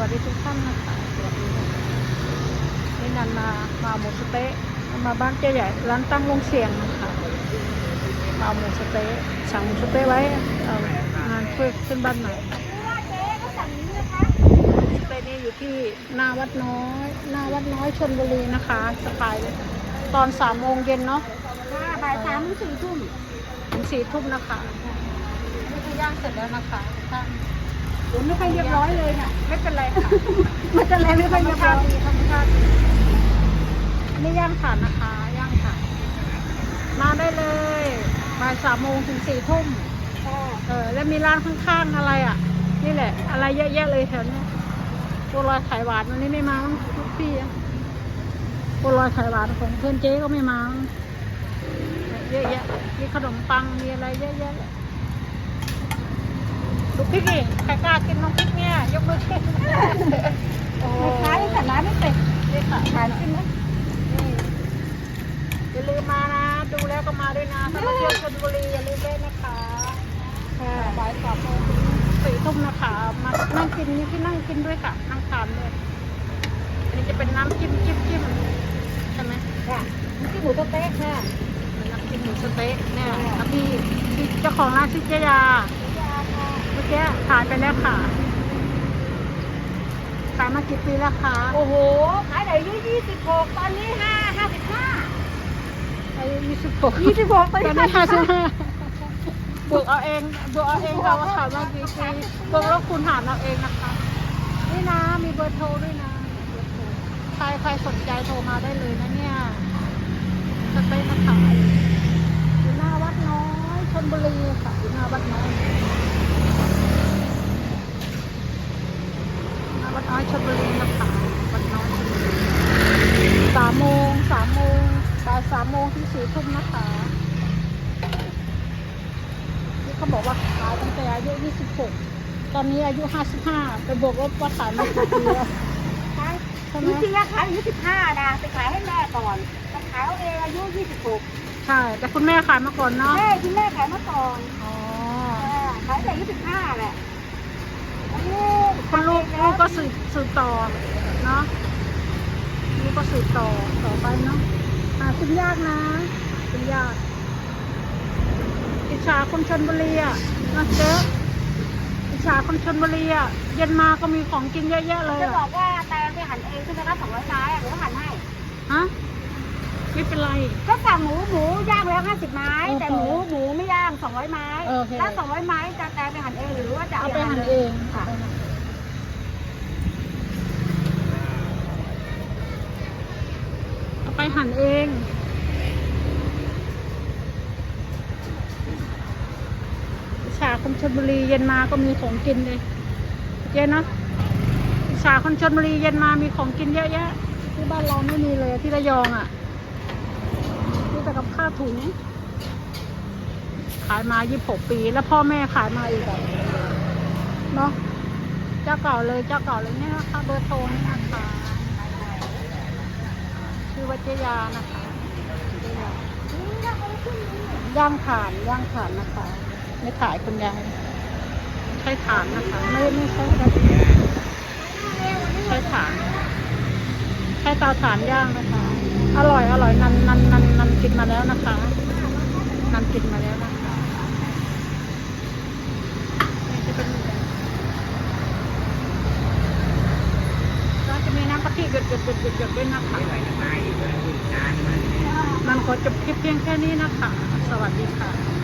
วัสดีทุกท่านนะคะสวัสดีค่ะนี่นันมามาหมูสะเต๊ะมาบ้านเจ๊ใหญ่ร้านตั้งลงเสียงนะคะมาหมูสะเต๊ะสั่งหมูสะเต๊ะไว้เอ่องานช่วยขึ้นบ้านใหม่สเต๊ะนี่อยู่ที่หน้าวัดน้อยหน้าวัดน้อยชนบุรีนะคะสกายเลยตอนสามโมงเย็นเนาะค่ะบ่ายสามถึงสี่ทุ่มถึงสี่ทุ่มนะคะนี่คือย่างเสร็จแล้วนะคะทุกท่าน ผมไม่ค่อยเรียบร้อยเลยน่ะไม่เป็นไรค่ะมันจะแรงไม่ธค่รอยรมเรียบชาร้อติยดีธรรมชาติดีอันนี่ย่างถ่านนะคะย่างถ่านมาได้เลยบ่ายสามโมงถึงสี่ทุ่มค่ะเออแล้วมีร้านข้างๆอะไรอะ นี่แหละ อะไรเยอะแยะเลยแถวเนี้ยบัวลอยไข่หวานวันนี้ไม่มามั้งทุกพี่อะบัวลอยไข่หวานของเพื่อนเจ๊ก็ไม่มามั้งเยอะแยะมีขนมปังมีอะไรเยอะแยะเลย ดูพริกอีกใครกล้ากินน้องพริกเนี่ยยกมือขึ้นโอ้ไม่ขายแต่ร้านไม่เป็ดนี่ค่ะขายขึ้นนะนี่อย่าลืมมานะ ดูแล้วก็มาด้วยนะถ้ามาเที่ยวชลบุรีอย่าลืมด้วยนะคะค่ะบ่ายสามโมงถึงสี่ทุ่มนะคะ มานั่งกินนี่ที่นั่งกินด้วยค่ะ นั่งทานด้วยอันนี้จะเป็นน้ำจิ้มจิ้มจิ้มใช่ไหมค่ะนี่ที่หมูสะเต๊ะค่ะเป็นน้ำจิ้มหมูสะเต๊ะเนี่ยแล้วพี่พี่เจ้าของร้านชื่อเจยายาค่ะเมื่อกี้ขายไปแล้วค่ะขายมากี่ปีแล้วคะโอ้โห ขายไหนอายุยี่สิบหกตอนนี้ห้าห้าสิบห้าอายุยี่สิบหกยี่สิบหกตอนนี้ห้าสิบห้าบวกเอาเองบวกเอาเองเราว่าขายมากี่ปีบวกแล้วคูณหารเอาเองนะคะนี่นะมีเบอร์โทรด้วยนะใครใครสนใจโทรมาได้เลยนะเนี่ยสเต็กมาขายอยู่หน้าวัดน้อยชนบุรีค่ะอยู่หน้าวัดน้อยห น้าวัดน้อยชนบุรีนะคะวัดน้อยชลบุรีสามโมงสามโมงบ่ายสามโมงถึงสี่ทุ่มนะคะนี่เขาบอกว่าขายตั้งแต่อายุยี่สิบหกตอนนี้อายุห้าสิบห้าไปบวกลบว่าขายมากี่ปีแล้วขายใช่ไหจมริงๆอะขายอายุสิบห้านะไปขายให้แม่ก่อนแต่ขายเอาเองอายุยี่สิบหกใช่ แต่คุณแม่ขายมาก่อนเนาะแม่ที่แม่ขายมาก่อนอ๋ออ่าขายแต่อายุสิบห้าแหละ อันนี้คุณลูกลูกก็สืบสืบต่อเนาะลูกก็สืบต่อต่อไปเนาะหากินยากนะกินยากอิจฉาคนชนบุรีอะนะเจ๊อิจฉาคนชนบุรีอะเย็นมาก็มีของกินเยอะแยะเลยจะบออะกว่าแตงไปหันเองคือจะรับสองร้อยไม้อะหนูก็หั่นให้ฮะ ไม่เป็นไร ก็สั่งหมูหมูย่างแล้วห้าสิบไม้โอเคแต่หมูหมูไม่ย่างสองร้อยไม้โอเค แล้วสองร้อยไม้จะแตงไปหั่นเองหรือว่าจะเอาเอาไปหั่นเองค่ะเอาไปหั่นเอง อิจฉาคนชลบุรีเย็นมาก็มีของกินเลยเจ๊เนาะอิจฉาคนชลบุรีเย็นมามีของกินเยอะแยะที่บ้านเราไม่มีเลยที่ระยองอะ ขาถุง ขายมา26ปี แล้วพ่อแม่ขายมาอีกแบบเนาะเจ้าเก่าเลยเจ้าเก่าเลยเนี่ยนะคะเบอร์โทรนี่นะคะชื่อวัจยานะคะย่างถ่านย่างถ่านนะคะ ไม่ขายคุณยายใช้ถ่านนะคะ ไม่ไม่ใช่กระทะใช้ถ่านใช้เตาถ่านย่างนะคะ อร่อยอร่อยนันนันนันนันกินมาแล้วนะคะนันกินมาแล้วนะคะนี่จะเป็นแล้วจะมีน้ำกะทิหยดหยดหยดหยดหยดด้วยนะคะมันขอจบคลิปเพียงแค่นี้นะคะ สวัสดีค่ะ